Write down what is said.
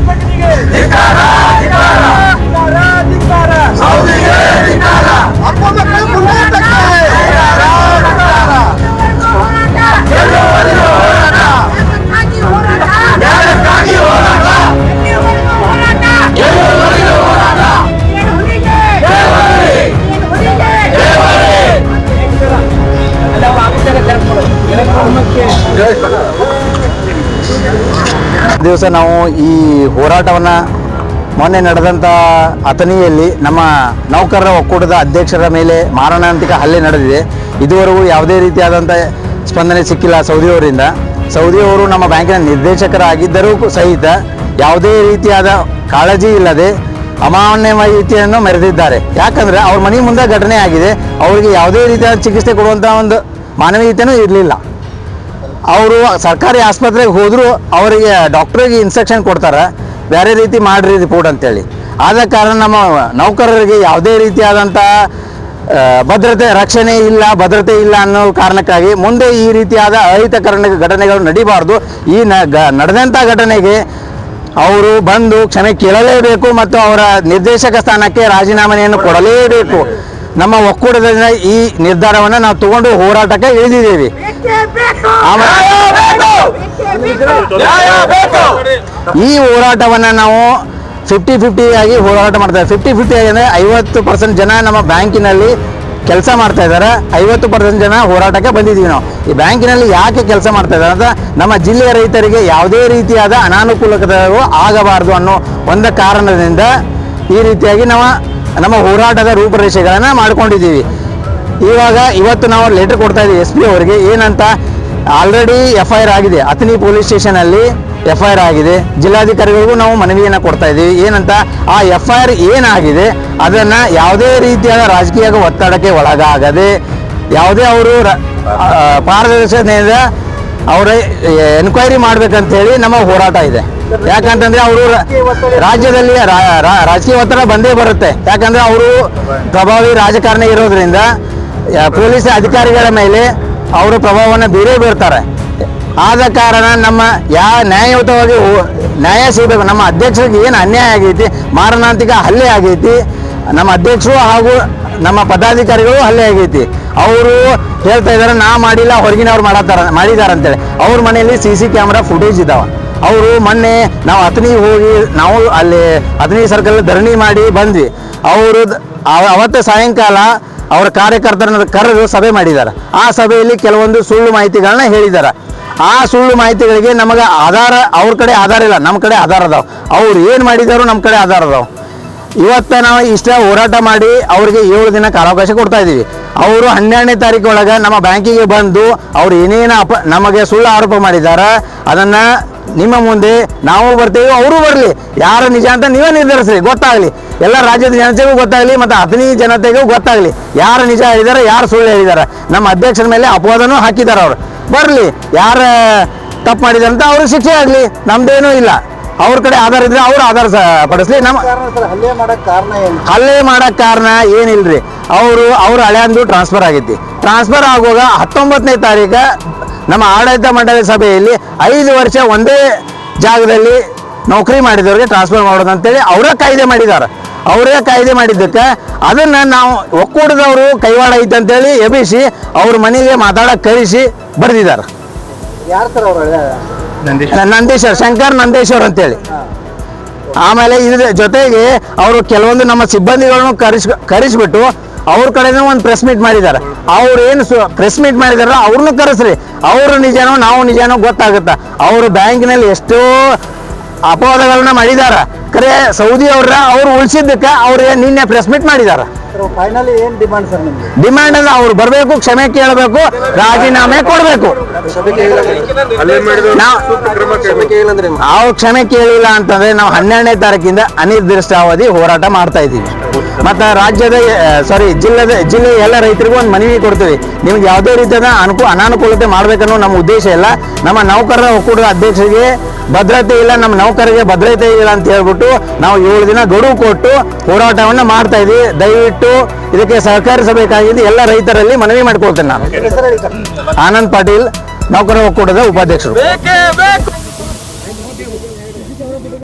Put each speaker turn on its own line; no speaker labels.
ಪ್ರಕಟಣೆಗೆ
ದಿವಸ ನಾವು ಈ ಹೋರಾಟವನ್ನು ಮೊನ್ನೆ ನಡೆದಂಥ ಅಥಣಿಯಲ್ಲಿ ನಮ್ಮ ನೌಕರರ ಒಕ್ಕೂಟದ ಅಧ್ಯಕ್ಷರ ಮೇಲೆ ಮಾರಣಾಂತಿಕ ಹಲ್ಲೆ ನಡೆದಿದೆ. ಇದುವರೆಗೂ ಯಾವುದೇ ರೀತಿಯಾದಂಥ ಸ್ಪಂದನೆ ಸಿಕ್ಕಿಲ್ಲ ಸೌದಿಯವರಿಂದ ಸೌದಿಯವರು ನಮ್ಮ ಬ್ಯಾಂಕಿನ ನಿರ್ದೇಶಕರಾಗಿದ್ದರೂ ಸಹಿತ ಯಾವುದೇ ರೀತಿಯಾದ ಕಾಳಜಿ ಇಲ್ಲದೆ ಅಮಾನ್ಯ ಮಾಹಿತಿಯನ್ನು ಮೆರೆದಿದ್ದಾರೆ. ಯಾಕಂದರೆ ಅವ್ರ ಮನೆ ಮುಂದೆ ಘಟನೆ ಆಗಿದೆ. ಅವರಿಗೆ ಯಾವುದೇ ರೀತಿಯಾದ ಚಿಕಿತ್ಸೆ ಕೊಡುವಂಥ ಒಂದು ಮಾನವೀಯತೆಯೂ ಇರಲಿಲ್ಲ. ಅವರು ಸರ್ಕಾರಿ ಆಸ್ಪತ್ರೆಗೆ ಹೋದರೂ, ಅವರಿಗೆ ಡಾಕ್ಟ್ರಿಗೆ ಇನ್ಸ್ಟ್ರಕ್ಷನ್ ಕೊಡ್ತಾರೆ. ಬೇರೆ ರೀತಿ ಮಾಡಿರಿ ರಿಪೋರ್ಟ್ ಅಂತೇಳಿ. ಆದ ಕಾರಣ ನಮ್ಮ ನೌಕರರಿಗೆ ಯಾವುದೇ ರೀತಿಯಾದಂಥ ಭದ್ರತೆ, ರಕ್ಷಣೆ ಇಲ್ಲ, ಭದ್ರತೆ ಇಲ್ಲ ಅನ್ನೋ ಕಾರಣಕ್ಕಾಗಿ ಮುಂದೆ ಈ ರೀತಿಯಾದ ಅಹಿತಕರಣ ಘಟನೆಗಳು ನಡೀಬಾರ್ದು. ಈ ನಡೆದಂಥ ಘಟನೆಗೆ ಅವರು ಬಂದು ಕ್ಷಮೆ ಕೇಳಲೇಬೇಕು ಮತ್ತು ಅವರ ನಿರ್ದೇಶಕ ಸ್ಥಾನಕ್ಕೆ ರಾಜೀನಾಮೆಯನ್ನು ಕೊಡಲೇಬೇಕು. ನಮ್ಮ ಒಕ್ಕೂಟದಿಂದ ಈ ನಿರ್ಧಾರವನ್ನು ನಾವು ತಗೊಂಡು ಹೋರಾಟಕ್ಕೆ ಇಳಿದಿದ್ದೀವಿ. ಈ ಹೋರಾಟವನ್ನು ನಾವು ಫಿಫ್ಟಿ ಫಿಫ್ಟಿ ಆಗಿ ಹೋರಾಟ ಮಾಡ್ತಾ ಇದ್ದಾರೆ ಫಿಫ್ಟಿ ಫಿಫ್ಟಿ ಅಂದರೆ ಐವತ್ತು ಪರ್ಸೆಂಟ್ ಜನ ನಮ್ಮ ಬ್ಯಾಂಕಿನಲ್ಲಿ ಕೆಲಸ ಮಾಡ್ತಾ ಇದ್ದಾರೆ. ಐವತ್ತು ಪರ್ಸೆಂಟ್ ಜನ ಹೋರಾಟಕ್ಕೆ ಬಂದಿದ್ದೀವಿ ನಾವು. ಈ ಬ್ಯಾಂಕಿನಲ್ಲಿ ಯಾಕೆ ಕೆಲಸ ಮಾಡ್ತಾ ಇದ್ದಾರೆ ಅಂತ ನಮ್ಮ ಜಿಲ್ಲೆಯ ರೈತರಿಗೆ ಯಾವುದೇ ರೀತಿಯಾದ ಅನಾನುಕೂಲತೆಗಳು ಆಗಬಾರದು ಅನ್ನೋ ಒಂದು ಕಾರಣದಿಂದ ಈ ರೀತಿಯಾಗಿ ನಾವು ನಮ್ಮ ಹೋರಾಟದ ರೂಪರೇಷೆಗಳನ್ನು ಮಾಡ್ಕೊಂಡಿದ್ದೀವಿ. ಇವಾಗ ಇವತ್ತು ನಾವು ಲೆಟರ್ ಕೊಡ್ತಾ ಇದ್ದೀವಿ ಎಸ್ ಪಿ ಅವರಿಗೆ. ಏನಂತ? ಆಲ್ರೆಡಿ ಎಫ್ ಐ ಆರ್ ಆಗಿದೆ. ಅಥಣಿ ಪೊಲೀಸ್ ಸ್ಟೇಷನಲ್ಲಿ ಎಫ್ ಐ ಆರ್ ಆಗಿದೆ. ಜಿಲ್ಲಾಧಿಕಾರಿಗಳಿಗೂ ನಾವು ಮನವಿಯನ್ನು ಕೊಡ್ತಾ ಇದ್ದೀವಿ. ಏನಂತ? ಆ ಎಫ್ ಐ ಆರ್ ಏನಾಗಿದೆ? ಅದನ್ನು ಯಾವುದೇ ರೀತಿಯಾದ ರಾಜಕೀಯ ಒತ್ತಡಕ್ಕೆ ಒಳಗಾಗದೆ, ಯಾವುದೇ ಅವರು ಪಾರದರ್ಶಕತೆಯಿಂದ ಅವರ ಎನ್ಕ್ವೈರಿ ಮಾಡ್ಬೇಕಂತೇಳಿ ನಮ್ಮ ಹೋರಾಟ ಇದೆ. ಯಾಕಂತಂದ್ರೆ ಅವರು ರಾಜ್ಯದಲ್ಲಿ ರಾಜಕೀಯ ಒತ್ತಡ ಬಂದೇ ಬರುತ್ತೆ. ಯಾಕಂದ್ರೆ ಅವರು ಪ್ರಭಾವಿ ರಾಜಕಾರಣಿ ಇರೋದ್ರಿಂದ ಪೊಲೀಸ್ ಅಧಿಕಾರಿಗಳ ಮೇಲೆ ಅವರು ಪ್ರಭಾವವನ್ನು ಬೀರೇ ಬೀರ್ತಾರೆ. ಆದ ಕಾರಣ ನಮ್ಮ ಯಾ, ನ್ಯಾಯಯುತವಾಗಿ ನ್ಯಾಯ ಸಿಗಬೇಕು. ನಮ್ಮ ಅಧ್ಯಕ್ಷರಿಗೆ ಏನು ಅನ್ಯಾಯ ಆಗೈತಿ, ಮಾರಣಾಂತಿಕ ಹಲ್ಲೆ ಆಗೈತಿ, ನಮ್ಮ ಅಧ್ಯಕ್ಷರು ಹಾಗೂ ನಮ್ಮ ಪದಾಧಿಕಾರಿಗಳು ಹಲ್ಲೆ ಆಗೈತಿ. ಅವರು ಹೇಳ್ತಾ ಇದ್ದಾರೆ ನಾ ಮಾಡಿಲ್ಲ, ಹೊರಗಿನವ್ರು ಮಾಡತ್ತಾರ ಮಾಡಿದಾರ ಅಂತೇಳಿ. ಅವ್ರ ಮನೆಯಲ್ಲಿ ಸಿ ಸಿ ಕ್ಯಾಮ್ರಾ ಫುಟೇಜ್ ಇದ್ದಾವೆ ಅವರು ಮೊನ್ನೆ ನಾವು ಅತನಿ ಹೋಗಿ ನಾವು ಅಲ್ಲಿ ಅತನಿ ಸರ್ಕಲ್ ಧರಣಿ ಮಾಡಿ ಬಂದ್ವಿ. ಅವರು ಅವತ್ತು ಸಾಯಂಕಾಲ ಅವರ ಕಾರ್ಯಕರ್ತರನ್ನ ಕರೆದು ಸಭೆ ಮಾಡಿದ್ದಾರೆ ಆ ಸಭೆಯಲ್ಲಿ ಕೆಲವೊಂದು ಸುಳ್ಳು ಮಾಹಿತಿಗಳನ್ನ ಹೇಳಿದ್ದಾರೆ ಆ ಸುಳ್ಳು ಮಾಹಿತಿಗಳಿಗೆ ನಮಗೆ ಆಧಾರ ಅವ್ರ ಕಡೆ ಆಧಾರ ಇಲ್ಲ ನಮ್ಮ ಕಡೆ ಆಧಾರ ಅದಾವ. ಅವ್ರು ಏನು ಮಾಡಿದಾರೋ ನಮ್ಮ ಕಡೆ ಆಧಾರ ಅದಾವ. ಇವತ್ತ ನಾವು ಇಷ್ಟೇ ಹೋರಾಟ ಮಾಡಿ ಅವರಿಗೆ ಏಳು ದಿನ ಕಾಲಾವಕಾಶ ಕೊಡ್ತಾ ಇದ್ದೀವಿ. ಅವರು ಹನ್ನೆರಡನೇ ತಾರೀಕು ನಮ್ಮ ಬ್ಯಾಂಕಿಗೆ ಬಂದು ಅವ್ರು ಏನೇನು ಅಪ, ನಮಗೆ ಸುಳ್ಳು ಆರೋಪ ಮಾಡಿದ್ದಾರೆ, ಅದನ್ನು ನಿಮ್ಮ ಮುಂದೆ ನಾವು ಬರ್ತೀವಿ, ಅವರು ಬರಲಿ. ಯಾರು ನಿಜ ಅಂತ ನೀವೇ ನಿರ್ಧರಿಸ್ರಿ, ಗೊತ್ತಾಗಲಿ. ಎಲ್ಲ ರಾಜ್ಯದ ಜನತೆಗೂ ಗೊತ್ತಾಗಲಿ ಮತ್ತು ಅಥಣಿ ಜನತೆಗೂ ಗೊತ್ತಾಗಲಿ. ಯಾರು ನಿಜ ಹೇಳಿದ್ದಾರೆ, ಯಾರು ಸುಳ್ಳು ಹೇಳಿದ್ದಾರೆ. ನಮ್ಮ ಅಧ್ಯಕ್ಷರ ಮೇಲೆ ಅಪವಾದನೂ ಹಾಕಿದ್ದಾರೆ ಅವರು. ಬರಲಿ, ಯಾರು ತಪ್ಪು ಮಾಡಿದಂತ ಅಂತ ಅವ್ರಿಗೆ ಶಿಕ್ಷೆ ಆಗಲಿ. ನಮ್ದೇನೂ ಇಲ್ಲ. ಅವ್ರ ಕಡೆ ಆಧಾರ ಇದ್ರೆ ಅವ್ರ ಆಧಾರ ಪಡಿಸ್ಲಿ. ನಮ್ಮ
ಹಲ್ಲೆ ಮಾಡಕ್ ಕಾರಣ ಏನು
ಏನಿಲ್ರಿ? ಅವರು ಅವ್ರ ಹಳೆಯಂದು ಟ್ರಾನ್ಸ್ಫರ್ ಆಗೈತಿ ಟ್ರಾನ್ಸ್ಫರ್ ಆಗುವಾಗ ಹತ್ತೊಂಬತ್ತನೇ ತಾರೀಕು ನಮ್ಮ ಆಡಳಿತ ಮಂಡಳಿ ಸಭೆಯಲ್ಲಿ ಐದು ವರ್ಷ ಒಂದೇ ಜಾಗದಲ್ಲಿ ನೌಕರಿ ಮಾಡಿದವ್ರಿಗೆ ಟ್ರಾನ್ಸ್ಫರ್ ಮಾಡೋದು ಅಂತೇಳಿ ಅವರೇ ಕಾಯ್ದೆ ಮಾಡಿದ್ದಾರೆ ಅವರೇ ಕಾಯ್ದೆ ಮಾಡಿದ್ದಕ್ಕೆ ಅದನ್ನ ನಾವು ಒಕ್ಕೂಟದವರು ಕೈವಾಡ ಐತೆ ಅಂತೇಳಿ ಎಬ್ಬಿಸಿ ಅವ್ರ ಮನೆಗೆ ಮಾತಾಡಕ್ಕೆ ಕಳಿಸಿ ಬರೆದಿದ್ದಾರೆ
ಯಾರು
ನಂದೀಶ್ವರ್. ಶಂಕರ್ ನಂದೇಶ್ವರ್ ಅಂತೇಳಿ. ಆಮೇಲೆ ಇದ್ರ ಜೊತೆಗೆ ಅವರು ಕೆಲವೊಂದು ನಮ್ಮ ಸಿಬ್ಬಂದಿಗಳನ್ನು ಕರೆಸ್ ಕರೆಸ್ಬಿಟ್ಟು ಅವ್ರ ಕಡೆನೂ ಒಂದು ಪ್ರೆಸ್ ಮೀಟ್ ಮಾಡಿದ್ದಾರೆ. ಅವ್ರು ಏನು ಪ್ರೆಸ್ ಮೀಟ್ ಮಾಡಿದಾರ ಅವ್ರನ್ನೂ ಕರೆಸ್ರಿ. ಅವರು ನಿಜನೋ ನಾವು ನಿಜನೋ ಗೊತ್ತಾಗುತ್ತೆ. ಅವರು ಬ್ಯಾಂಕಿನಲ್ಲಿ ಎಷ್ಟೋ ಅಪವಾದಗಳನ್ನ ಮಾಡಿದಾರ ಕರೆ ಸೌದಿ ಅವ್ರ ಅವ್ರು ಉಳಿಸಿದ್ದಕ್ಕೆ ಅವ್ರಿಗೆ ನಿನ್ನೆ ಪ್ರೆಸ್ ಮೀಟ್ ಮಾಡಿದಾರ?
ಫೈನಲಿ ಏನ್ ಡಿಮಾಂಡ್ ಸರ್ ನಿಮ್ಗೆ
ಡಿಮ್ಯಾಂಡ್ ಅಂದ್ರೆ ಅವ್ರು ಬರಬೇಕು ಕ್ಷಮೆ ಕೇಳಬೇಕು ರಾಜೀನಾಮೆ ಕೊಡಬೇಕು. ನಾವು ನಾವು ಕ್ಷಮೆ ಕೇಳಿಲ್ಲ ಅಂತಂದ್ರೆ ನಾವು ಹನ್ನೆರಡನೇ ತಾರೀಕಿಂದ ಅನಿರ್ದಿಷ್ಟಾವಧಿ ಹೋರಾಟ ಮಾಡ್ತಾ ಇದ್ದೀವಿ. ಮತ್ತು ರಾಜ್ಯದ ಸಾರಿ ಜಿಲ್ಲೆದ ಜಿಲ್ಲೆಯ ಎಲ್ಲ ರೈತರಿಗೂ ಒಂದು ಮನವಿ ಕೊಡ್ತೀವಿ. ನಿಮ್ಗೆ ಯಾವುದೇ ರೀತಿಯಾದ ಅನುಕೂ ಅನಾನುಕೂಲತೆ ಮಾಡ್ಬೇಕನ್ನೋ ನಮ್ಮ ಉದ್ದೇಶ ಇಲ್ಲ. ನಮ್ಮ ನೌಕರರ ಒಕ್ಕೂಟದ ಅಧ್ಯಕ್ಷರಿಗೆ ಭದ್ರತೆ ಇಲ್ಲ ನಮ್ಮ ನೌಕರರಿಗೆ ಭದ್ರತೆ ಇಲ್ಲ ಅಂತ ಹೇಳ್ಬಿಟ್ಟು ನಾವು ಏಳು ದಿನ ಗಡುವು ಕೊಟ್ಟು ಹೋರಾಟವನ್ನು ಮಾಡ್ತಾ ಇದ್ದೀವಿ. ದಯವಿಟ್ಟು ಇದಕ್ಕೆ ಸಹಕರಿಸಬೇಕಾಗಿದೆ ಎಲ್ಲ ರೈತರಲ್ಲಿ ಮನವಿ ಮಾಡ್ಕೊಳ್ತೇನೆ ನಾನು. ಆನಂದ್ ಪಾಟೀಲ್ ನೌಕರರ ಒಕ್ಕೂಟದ ಉಪಾಧ್ಯಕ್ಷರು.